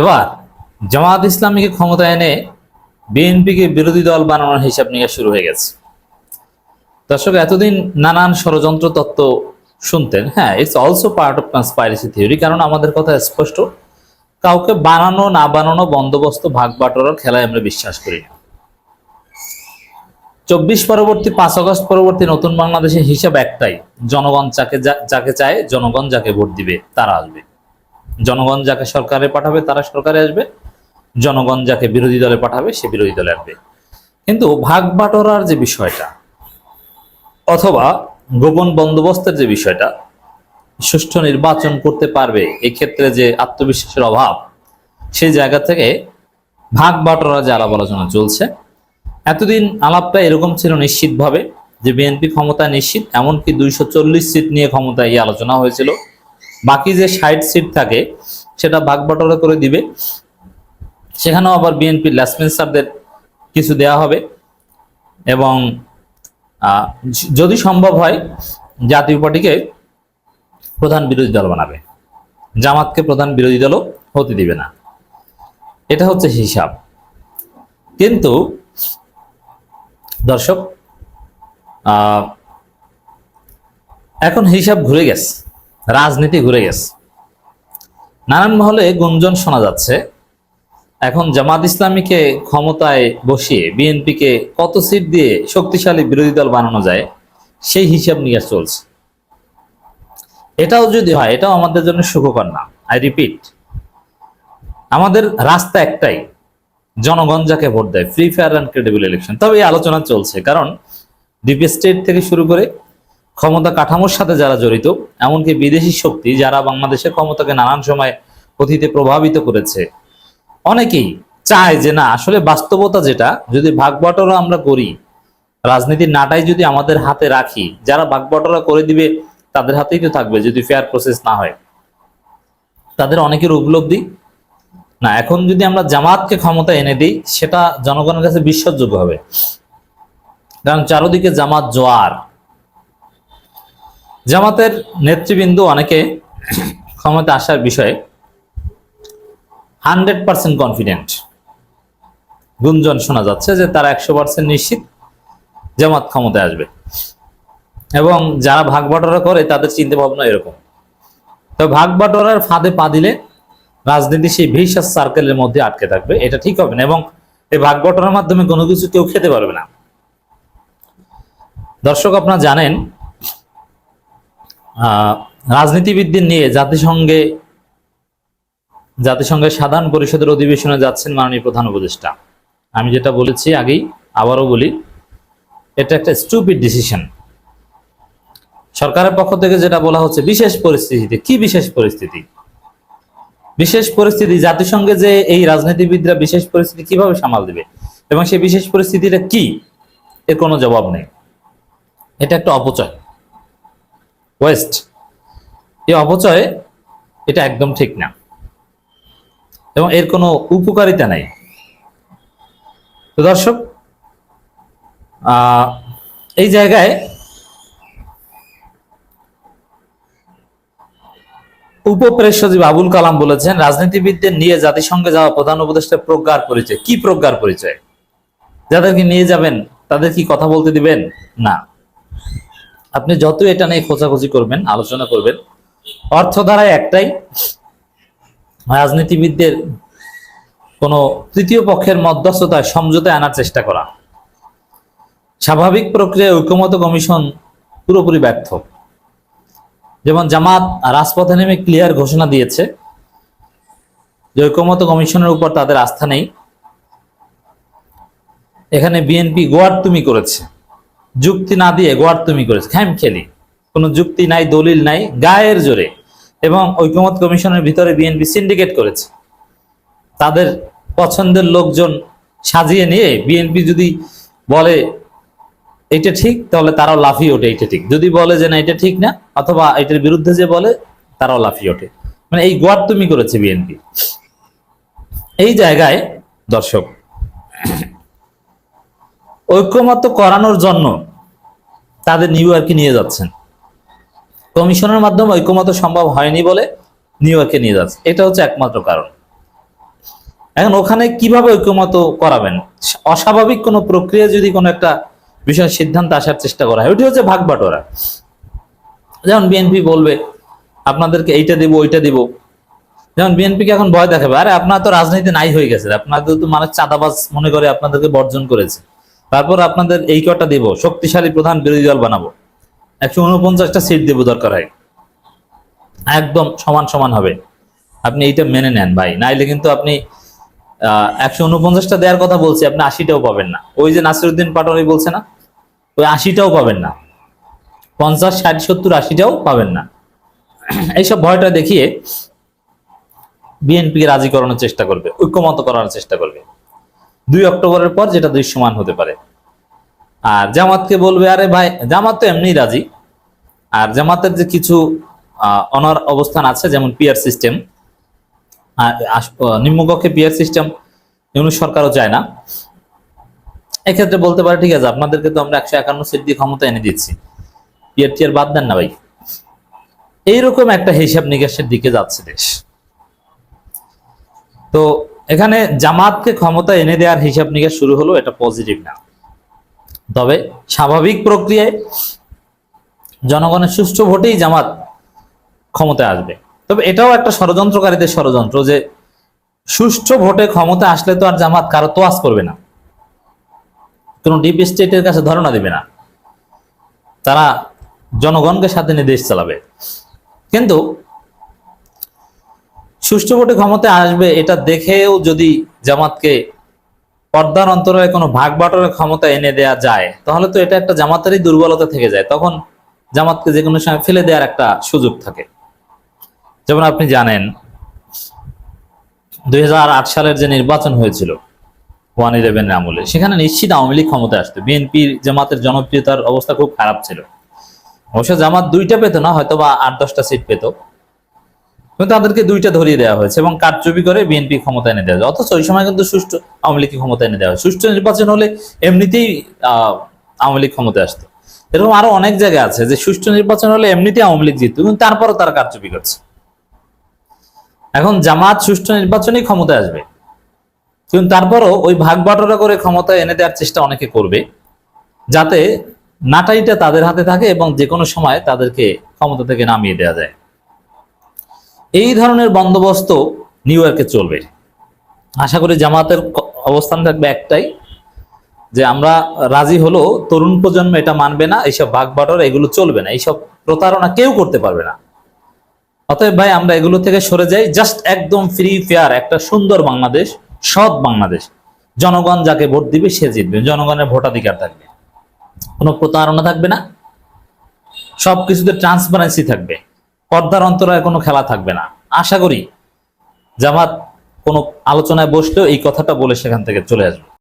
এবার জামাত ইসলামীকে ক্ষমতায় এনে বিএনপিকে বিরোধী দল বানানোর হিসাব নিয়ে শুরু হয়ে গেছে। দর্শক, এতদিন নানান ষড়যন্ত্র তত্ত্ব শুনতেন। হ্যাঁ it's also part of conspiracy theory কারণ আমাদের কথা স্পষ্ট। কাউকে বানানো, না বানানো বন্দোবস্ত, ভাগ বাটোয়ারার খেলায় আমরা বিশ্বাস করি না। চব্বিশ পরবর্তী, পাঁচ আগস্ট পরবর্তী নতুন বাংলাদেশের হিসাব একটাই। জনগণ যাকে যাকে চায়, জনগণ যাকে ভোট দিবে, তারা আসবে। জনগণ যাকে সরকারে পাঠাবে, তারা সরকারে আসবে। জনগণ যাকে বিরোধী দলে পাঠাবে, সে বিরোধী দলে আসবে। কিন্তু ভাগ বাটোয়ারার যে বিষয়টা, অথবা গোপন বন্দোবস্তের যে বিষয়টা, সুষ্ঠু নির্বাচন করতে পারবে এই ক্ষেত্রে যে আত্মবিশ্বাসের অভাব সেই জায়গা থেকে ভাগ বাটোয়ারা যে আলাপ আলোচনা চলছে, এতদিন আলাপটা এরকম ছিল নিশ্চিতভাবে যে বিএনপি ক্ষমতা নিশ্চিত, এমনকি দুইশো চল্লিশ সিট নিয়ে ক্ষমতায় এই আলোচনা হয়েছিল। বাকি যে ষাট সিট থাকে, সেটা ভাগ করে দিবে। সেখানেও আবার বিএনপির ল্যাসপেন্সারদের কিছু দেয়া হবে। এবং যদি সম্ভব হয়, জাতীয় পার্টিকে প্রধান বিরোধী দল বানাবে। জামাতকে প্রধান বিরোধী দলও হতে দিবে না। এটা হচ্ছে হিসাব। কিন্তু, দর্শক এখন হিসাব ঘুরে গেছে। রাজনীতি ঘুরে গেছে। নানান মহলে গুঞ্জন শোনা যাচ্ছে, এখন জামাত ইসলামীকে ক্ষমতায় বসিয়ে বিএনপিকে কত সিট দিয়ে শক্তিশালী বিরোধী দল বানানো যায়, সেই হিসাব নিয়ে চলছে। এটাও যদি হয়, এটাও আমাদের জন্য সুখকর না, আই রিপিট। আমাদের রাস্তা একটাই, জনগণ যাকে ভোট দেয় free fair and credible election তবে এই আলোচনা চলছে, কারণ ডিপ স্টেট থেকে শুরু করে ক্ষমতা কাঠামোর সাথে যারা জড়িত, এমনকি বিদেশি শক্তি যারা বাংলাদেশের ক্ষমতাকে নানান সময় অতীতে প্রভাবিত করেছে। অনেকেই চায় যে না, আসলে বাস্তবতা যেটা, যদি ভাগ বাটোয়ারা আমরা করি, রাজনীতির নাটাই যদি আমাদের হাতে রাখি, যারা ভাগ বাটোয়ারা করে দিবে, তাদের হাতেই তো থাকবে যদি ফেয়ার প্রসেস না হয়। তাদের অনেকের উপলব্ধি? না, এখন যদি আমরা জামাতকে ক্ষমতা এনে দিই, সেটা জনগণের কাছে বিশ্বাসযোগ্য হবে। কারণ চারোদিকে জামাত জোয়ার। জামাতের নেতৃবৃন্দ অনেকে ক্ষমতা আসার বিষয়ে হান্ড্রেড পার্সেন্ট কনফিডেন্ট। গুঞ্জন শোনা যাচ্ছে যে তারা একশো পার্সেন্ট নিশ্চিত জামাত ক্ষমতায় আসবে। এবং যারা ভাগ করে তাদের চিন্তা ভাবনা এরকম। তবে ভাগ বাটোয়ারার ফাঁদে পা দিলে রাজনীতি সেই ভিসাস সার্কেলের মধ্যে আটকে থাকবে, এটা ঠিক হবে না এবং এই ভাগ মাধ্যমে কোনো কিছু কেউ খেতে পারবে না। দর্শক, আপনারা জানেন রাজনীতিবিদদের নিয়ে জাতিসংঘে, জাতিসংঘের সাধারণ পরিষদের অধিবেশনে যাচ্ছেন মাননীয় প্রধান উপদেষ্টা। আমি যেটা বলেছি আগেই, আবারও বলি, এটা একটা স্টুপিড ডিসিশন সরকারের পক্ষ থেকে যেটা বলা হচ্ছে, বিশেষ পরিস্থিতিতে, কি বিশেষ পরিস্থিতি? বিশেষ পরিস্থিতি, জাতিসংঘে যে এই রাজনীতিবিদরা বিশেষ পরিস্থিতি কীভাবে সামাল দেবে? এবং সেই বিশেষ পরিস্থিতিটা কি? এর কোনো জবাব নেই। এটা একটা অপচয়। ওয়েস্ট, এই অপচয় এটা একদম ঠিক না। এবং এর কোনো উপকারিতা নাই। তো দর্শক এই জায়গায় উপপ্রেস সচিব আবুল কালাম বলেছেন, রাজনীতিবিদদের নিয়ে জাতিসংঘে যাওয়া প্রধান উপদেষ্টা প্রজ্ঞার পরিচয়। কি প্রজ্ঞার পরিচয়? যাদেরকে নিয়ে যাবেন, তাদের কি কথা বলতে দিবেন? না। আপনি যত এটা নিয়ে খোঁজাখুঁজি করবেন, আলোচনা করবেন অর্থ অর্থধারায় একটাই, রাজনীতিবিদদের কোনো তৃতীয় পক্ষের মধ্যস্থতায় সমঝোতায় আনার চেষ্টা করা। স্বাভাবিক প্রক্রিয়ায় ঐক্যমত কমিশন পুরোপুরি ব্যর্থ। যেমন জামাত রাজপথে নেমে ক্লিয়ার ঘোষণা দিয়েছে যে ঐক্যমত কমিশনের উপর তাদের আস্থা নেই। এখানে বিএনপি গোয়ার তুমি করেছে। যুক্তি না দিয়ে গোয়ার তুমি করেছে। খাম খেলি। কোনো যুক্তি নাই, দলিল নাই, গায়ের জোরে। এবং ঐক্যমত কমিশনের ভিতরে বিএনপি সিন্ডিকেট করেছে। তাদের পছন্দের লোকজন সাজিয়ে নিয়ে বিএনপি যদি বলে এটা ঠিক, তাহলে তারাও লাফিয়ে ওঠে এটা ঠিক। যদি বলে যে, না, এটা ঠিক না, অথবা এটার বিরুদ্ধে যে বলে, তারাও লাফিয়ে ওঠে। মানে এই গোয়ার তুমি করেছে বিএনপি। এই জায়গায় দর্শক ঐক্যমত করানোর জন্য তাদের নিউ ইয়র্কে নিয়ে যাচ্ছেন। কমিশনের মাধ্যমে ঐক্যমত সম্ভব হয়নি বলে নিউ ইয়র্কে নিয়ে যাচ্ছে। এটা হচ্ছে একমাত্র কারণ। এখন ওখানে কীভাবে ঐক্যমত করাবেন? অস্বাভাবিক কোনো প্রক্রিয়া যদি কোনো একটা বিষয়, সিদ্ধান্ত আসার চেষ্টা করা হয়, ওটি হচ্ছে ভাগ বাটোয়ারা যেমন বিএনপি বলবে, আপনাদেরকে এইটা দিব, ওইটা দিব। যেমন বিএনপিকে এখন ভয় দেখাবে, আরে আপনার তো রাজনীতি নাই হয়ে গেছে। আপনাদের তো মানুষ চাঁদাবাজ মনে করে আপনাদেরকে বর্জন করেছে। তারপর আপনাদের এই কটা দিব, শক্তিশালী প্রধান বিরোধী দল বানাবো। একশো উনপঞ্চাশটা সিট দেবো দরকার হয়। একদম সমান সমান হবে। আপনি এইটা মেনে নেন ভাই, নাইলে কিন্তু আপনি একশো উনপঞ্চাশটা দেওয়ার কথা বলছি, আপনি আশিটাও পাবেন না। ওই যে নাসিরুদ্দিন পাটোয়ারি বলছে না, ওই আশিটাও পাবেন না। পঞ্চাশ, ষাট, সত্তর, আশিটাও পাবেন না। এইসব ভয়টা দেখিয়ে বিএনপিকে রাজি করানোর চেষ্টা করবে, ঐক্যমত করানোর চেষ্টা করবে। দুই অক্টোবরের পর যেটা দৃশ্যমান হতে পারে। আর জামাতকে বলবে, আরে ভাই, জামাত তো এমনি রাজি। আর জামাতের যে কিছু অনার অবস্থান আছে, যেমন পিয়ার সিস্টেম নিম্নকক্ষে পিয়ার সিস্টেম এগুলো সরকারও চায় না। এক্ষেত্রে বলতে পারে, ঠিক আছে, আপনাদেরকে তো আমরা একশো একান্ন সিট দিয়ে ক্ষমতা এনে দিচ্ছি। পিয়ার টিয়ার বাদ দেন না ভাই। এইরকম একটা হিসাব নিকাশের দিকে যাচ্ছে দেশ। তো এখানে জামাতকে ক্ষমতা এনে দেওয়ার হিসাব নিকাশ শুরু হলো, এটা পজিটিভ না। তবে স্বাভাবিক প্রক্রিয়ায় জনগণের সুষ্ঠু ভোটেই জামাত ক্ষমতায় আসবে। তবে এটাও একটা ষড়যন্ত্রকারীদের ষড়যন্ত্র যে সুষ্ঠু ভোটে ক্ষমতা আসলে তো আর জামাত কারও তোয়াজ করবে না। কোন ডিপ স্টেটের কাছে ধারণা দেবে না। তারা জনগণকে সাথে নিয়ে দেশ চালাবে। কিন্তু সুষ্ঠু ভোটে ক্ষমতায় আসবে, এটা দেখেও যদি জামাতকে পর্দার অন্তরালে কোনো ভাগ বাটরের ক্ষমতা এনে দেয়া যায়, তাহলে তো এটা একটা জামাতেরই দুর্বলতা থেকে যায়। তখন জামাতকে যে কোনো সময় ফেলে দেওয়ার একটা সুযোগ থাকে। যেমন আপনি জানেন, দুই হাজার আট সালের যে নির্বাচন হয়েছিল ওয়ান ইলেভেনের আমলে, সেখানে নিশ্চিত আওয়ামী লীগ ক্ষমতায় আসতো। বিএনপির জামাতের জনপ্রিয়তার অবস্থা খুব খারাপ ছিল। অবশ্য জামাত দুইটা পেত না হয়তো বা আট, দশটা সিট পেত। কিন্তু তাদেরকে দুইটা ধরিয়ে দেওয়া হয়েছে এবং কারচুপি করে বিএনপি ক্ষমতা এনে দেওয়া অথচ ওই সময় কিন্তু সুষ্ঠু আওয়ামী লীগকে ক্ষমতা এনে দেওয়া হয়। সুষ্ঠু নির্বাচন হলে এমনিতেই আওয়ামী লীগ ক্ষমতায় আসতো। এরকম আরও অনেক জায়গা আছে যে সুষ্ঠু নির্বাচন হলে এমনিতেই আওয়ামী লীগ জিততো, কিন্তু তারপরও তারা কারচুপি করছে। এখন জামাত সুষ্ঠু নির্বাচনেই ক্ষমতায় আসবে। কিন্তু তারপরও ওই ভাগ বাটোয়ারা করে ক্ষমতা এনে দেওয়ার চেষ্টা অনেকে করবে, যাতে নাটাইটা তাদের হাতে থাকে এবং যে কোনো সময় তাদেরকে ক্ষমতা থেকে নামিয়ে দেওয়া যায়। এই ধরনের বন্দোবস্ত নিউ ইয়র্কে চলবে। আশা করি জামাতের অবস্থান থাকবে একটাই, যে আমরা রাজি হলো তরুণ প্রজন্ম এটা মানবে না, এইসব ভাগ বাটর এগুলো চলবে না, এইসব প্রতারণা কেউ করতে পারবে না। অতএব ভাই, আমরা এগুলো থেকে সরে যাই জাস্ট একদম ফ্রি ফেয়ার একটা সুন্দর বাংলাদেশ, সৎ বাংলাদেশ। জনগণ যাকে ভোট দিবে সে জিতবে, জনগণের ভোটাধিকার থাকবে। কোনো প্রতারণা থাকবে না, সবকিছুতে ট্রান্সপারেন্সি থাকবে। পর্দার অন্তরায় কোনো খেলা থাকবে না। আশা করি জামাত কোনো আলোচনায় বসলেও এই কথাটা বলে সেখান থেকে চলে আসবে।